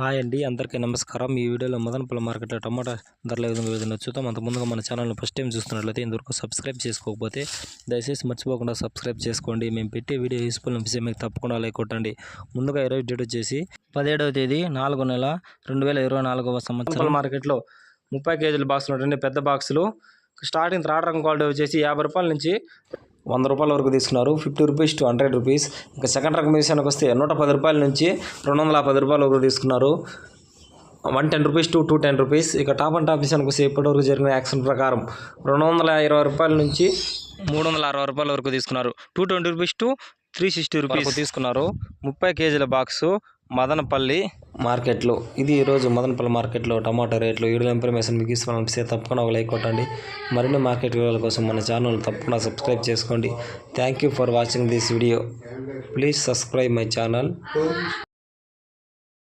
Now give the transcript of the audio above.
Hi అండి అందరికీ నమస్కారం. ఈ వీడియోలో మదనపల్లి మార్కెట్లో టమాటా ధరల విధంగా విధంగా చూద్దాం. అంత ముందుగా మన ఛానల్ని ఫస్ట్ టైం చూస్తున్నట్లయితే ఇంతవరకు సబ్స్క్రైబ్ చేసుకోకపోతే దయచేసి మర్చిపోకుండా సబ్స్క్రైబ్ చేసుకోండి. మేము పెట్టే వీడియో యూస్ఫుల్ అనిపిస్తే మీకు తప్పకుండా లైక్ కొట్టండి. ముందుగా ఇరవై డేట్ వచ్చేసి పదిహేడవ తేదీ నాలుగు నెల రెండు వేల ఇరవై నాలుగవ సంవత్సరం. మార్కెట్లో ముప్పై కేజీల బాక్సులు ఉన్నటువంటి పెద్ద బాక్సులు. స్టార్టింగ్ థర్డ్ రకం క్వాలిటీ వచ్చేసి యాభై రూపాయల నుంచి వంద రూపాయల వరకు తీసుకున్నారు. Fifty rupees to hundred rupees. ఇంకా సెకండ్ రకం విషయానికి వస్తే నూట పది రూపాయల నుంచి రెండు వందల పది రూపాయల వరకు తీసుకున్నారు. One ten rupees to two ten rupees. ఇక టాప్ అండ్ టాప్ విషయానికి వస్తే ఇప్పటివరకు జరిగిన యాక్షన్ ప్రకారం రెండు వందల ఇరవై రూపాయల నుంచి మూడు వందల అరవై రూపాయల వరకు తీసుకున్నారు. Two twenty rupees to three sixty rupees తీసుకున్నారు. ముప్పై కేజీల బాక్సు మదనపల్లి మార్కెట్లో. ఇది ఈరోజు మదనపల్లి మార్కెట్లో టమాటా రేట్లు వీడియో ఇన్ఫర్మేషన్ మీకు ఇస్తామనిపిస్తే తప్పకుండా ఒక లైక్ కొట్టండి. మరిన్ని మార్కెట్ వివరాల కోసం మన ఛానల్ తప్పకుండా సబ్స్క్రైబ్ చేసుకోండి. Thank you for watching this video please subscribe my channel